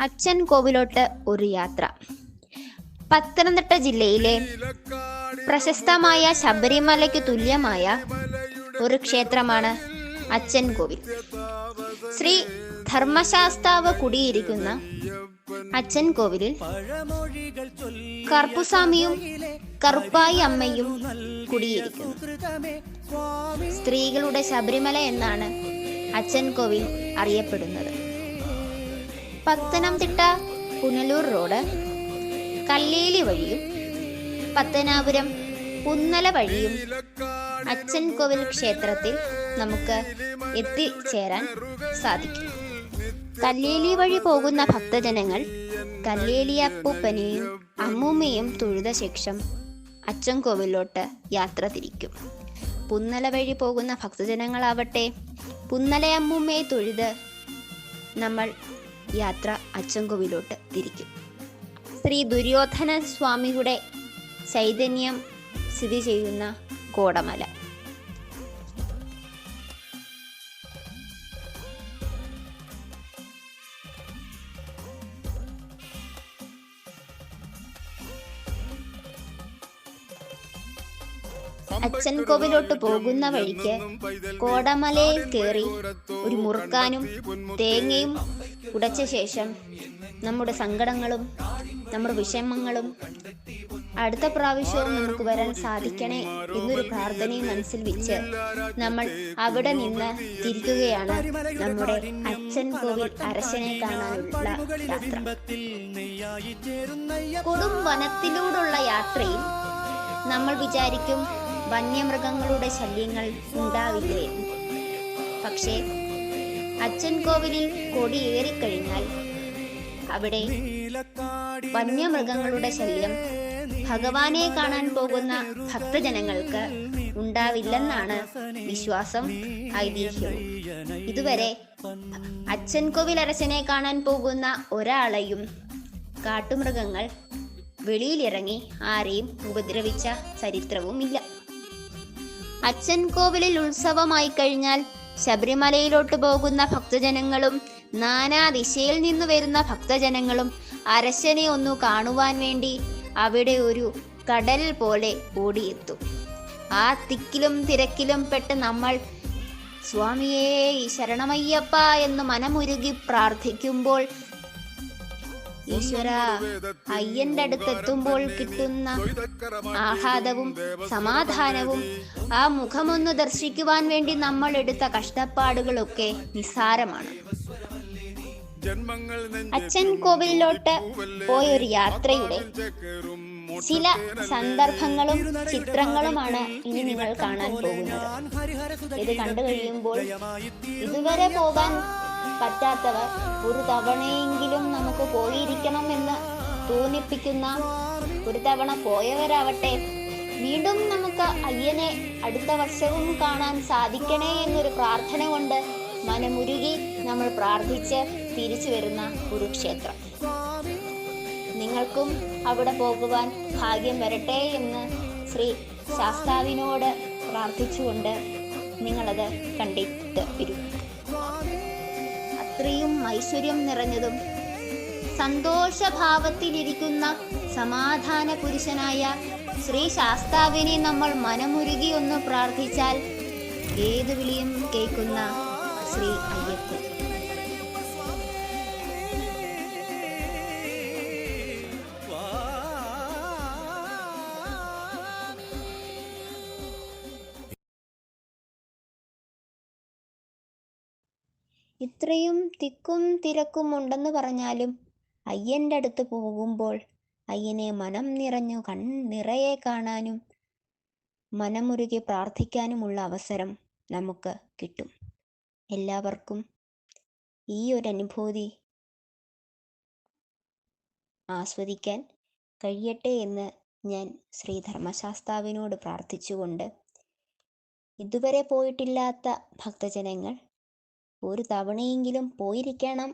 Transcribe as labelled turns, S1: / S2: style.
S1: അച്ഛൻ കോവിലോട്ട് ഒരു യാത്ര. പത്തനംതിട്ട ജില്ലയിലെ പ്രശസ്തമായ ശബരിമലയ്ക്ക് തുല്യമായ ഒരു ക്ഷേത്രമാണ് അച്ഛൻ കോവിൽ. ശ്രീ ധർമ്മശാസ്താവ് കുടിയിരിക്കുന്ന അച്ഛൻ കോവിലിൽ കർപ്പുസ്വാമിയും കറുപ്പായി അമ്മയും കുടിയിരിക്കുന്നു. സ്ത്രീകളുടെ ശബരിമല എന്നാണ് അച്ഛൻ കോവിൽ അറിയപ്പെടുന്നത്. പത്തനംതിട്ട പുനലൂർ റോഡ് കല്ലേലി വഴിയും പത്തനാപുരം പുന്നല വഴിയും അച്ഛൻ കോവിൽ ക്ഷേത്രത്തിൽ നമുക്ക് എത്തിച്ചേരാൻ സാധിക്കും. കല്ലേലി വഴി പോകുന്ന ഭക്തജനങ്ങൾ കല്ലേലിയപ്പൂപ്പനെയും അമ്മൂമ്മയും തൊഴുത ശേഷം അച്ഛൻ കോവിലോട്ട് യാത്ര തിരിക്കും. പുന്നല വഴി പോകുന്ന ഭക്തജനങ്ങളാവട്ടെ പുന്നലയമ്മൂമ്മയെ തൊഴുത് നമ്മൾ യാത്ര അച്ചൻകോവിലോട്ട് തിരിക്കും. ശ്രീ ദുര്യോധന സ്വാമിയുടെ ചൈതന്യം സ്ഥിതി ചെയ്യുന്ന കോടമല. അച്ഛൻ കോവിലോട്ട് പോകുന്ന വഴിക്ക് കോടമലയിൽ കയറി ഒരു മുറുക്കാനും തേങ്ങയും ഉടച്ച ശേഷം നമ്മുടെ സങ്കടങ്ങളും നമ്മുടെ വിഷമങ്ങളും അടുത്ത പ്രാവശ്യവും നമുക്ക് വരാൻ സാധിക്കണേ എന്നൊരു പ്രാർത്ഥനയും മനസ്സിൽ വെച്ച് നമ്മൾ അവിടെ നിന്ന് തിരിക്കുകയാണ് നമ്മുടെ അച്ഛൻ കോവിൽ അരശനെ കാണാനുള്ള കൊടും വനത്തിലൂടുള്ള യാത്രയിൽ നമ്മൾ വിചാരിക്കും വന്യമൃഗങ്ങളുടെ ശല്യങ്ങൾ ഉണ്ടാവില്ലേ പക്ഷേ അച്ഛൻ കോവിലിൽ കൊടിയേറിക്കഴിഞ്ഞാൽ അവിടെ വന്യമൃഗങ്ങളുടെ ശല്യം ഭഗവാനെ കാണാൻ പോകുന്ന ഭക്തജനങ്ങൾക്ക് ഉണ്ടാവില്ലെന്നാണ് വിശ്വാസം ഐതിഹ്യം. ഇതുവരെ അച്ഛൻ കോവിൽ അരച്ചനെ കാണാൻ പോകുന്ന ഒരാളെയും കാട്ടുമൃഗങ്ങൾ വെളിയിലിറങ്ങി ആരെയും ഉപദ്രവിച്ച ചരിത്രവുമില്ല. അച്ഛൻ കോവിലിൽ ഉത്സവമായി കഴിഞ്ഞാൽ ശബരിമലയിലോട്ട് പോകുന്ന ഭക്തജനങ്ങളും നാനാ ദിശയിൽ നിന്ന് വരുന്ന ഭക്തജനങ്ങളും അരശനെ ഒന്നു കാണുവാൻ വേണ്ടി അവിടെ ഒരു കടൽ പോലെ ഓടിയെത്തും. ആ തിക്കിലും തിരക്കിലും പെട്ട് നമ്മൾ സ്വാമിയേ ശരണമയ്യപ്പ എന്ന് മനമുരുകി പ്രാർത്ഥിക്കുമ്പോൾ ഈശ്വര അയ്യന്റെ അടുത്തെത്തുമ്പോൾ കിട്ടുന്ന ആഹ്ലാദവും സമാധാനവും ആ മുഖമൊന്ന് ദർശിക്കുവാൻ വേണ്ടി നമ്മൾ എടുത്ത കഷ്ടപ്പാടുകളൊക്കെ നിസ്സാരമാണ്. അച്ഛൻ കോവിലിലോട്ട് പോയൊരു യാത്രയുടെ ചില സന്ദർഭങ്ങളും ചിത്രങ്ങളുമാണ് ഇനി നിങ്ങൾ കാണാൻ പോകുന്നത്. ഇത് കണ്ടു കഴിയുമ്പോൾ ഇതുവരെ പോകാൻ പറ്റാത്തവർ ഒരു തവണയെങ്കിലും നമുക്ക് പോയിരിക്കണം എന്ന് തോന്നിപ്പിക്കുന്ന ഒരു തവണ പോയവരാവട്ടെ. വീണ്ടും നമുക്ക് അയ്യനെ അടുത്ത വർഷവും കാണാൻ സാധിക്കണേ എന്നൊരു പ്രാർത്ഥന കൊണ്ട് മനമുരുകി നമ്മൾ പ്രാർത്ഥിച്ച് തിരിച്ചു വരുന്ന ഒരു ക്ഷേത്രം നിങ്ങൾക്കും അവിടെ പോകുവാൻ ഭാഗ്യം വരട്ടെ എന്ന് ശ്രീ ശാസ്താവിനോട് പ്രാർത്ഥിച്ചുകൊണ്ട് നിങ്ങളത് കണ്ടിട്ട് വരും അത്രയും ഐശ്വര്യം നിറഞ്ഞതും സന്തോഷഭാവത്തിലിരിക്കുന്ന സമാധാന പുരുഷനായ ശ്രീ ശാസ്താവിനെ നമ്മൾ മനമുരുകി ഒന്ന് പ്രാർത്ഥിച്ചാൽ ഏത് വിളിയും കേൾക്കുന്ന ശ്രീ അയ്യപ്പൻ. ഇത്രയും തിക്കും തിരക്കും ഉണ്ടെന്ന് പറഞ്ഞാലും അയ്യന്റെ അടുത്ത് പോകുമ്പോൾ അയ്യനെ മനം നിറഞ്ഞു കൺ നിറയെ കാണാനും മനമുരുകി പ്രാർത്ഥിക്കാനുമുള്ള അവസരം നമുക്ക് കിട്ടും. എല്ലാവർക്കും ഈ ഒരു അനുഭൂതി ആസ്വദിക്കാൻ കഴിയട്ടെ എന്ന് ഞാൻ ശ്രീ ധർമ്മശാസ്താവിനോട് പ്രാർത്ഥിച്ചുകൊണ്ട് ഇതുവരെ പോയിട്ടില്ലാത്ത ഭക്തജനങ്ങൾ ഒരു തവണയെങ്കിലും പോയിരിക്കണം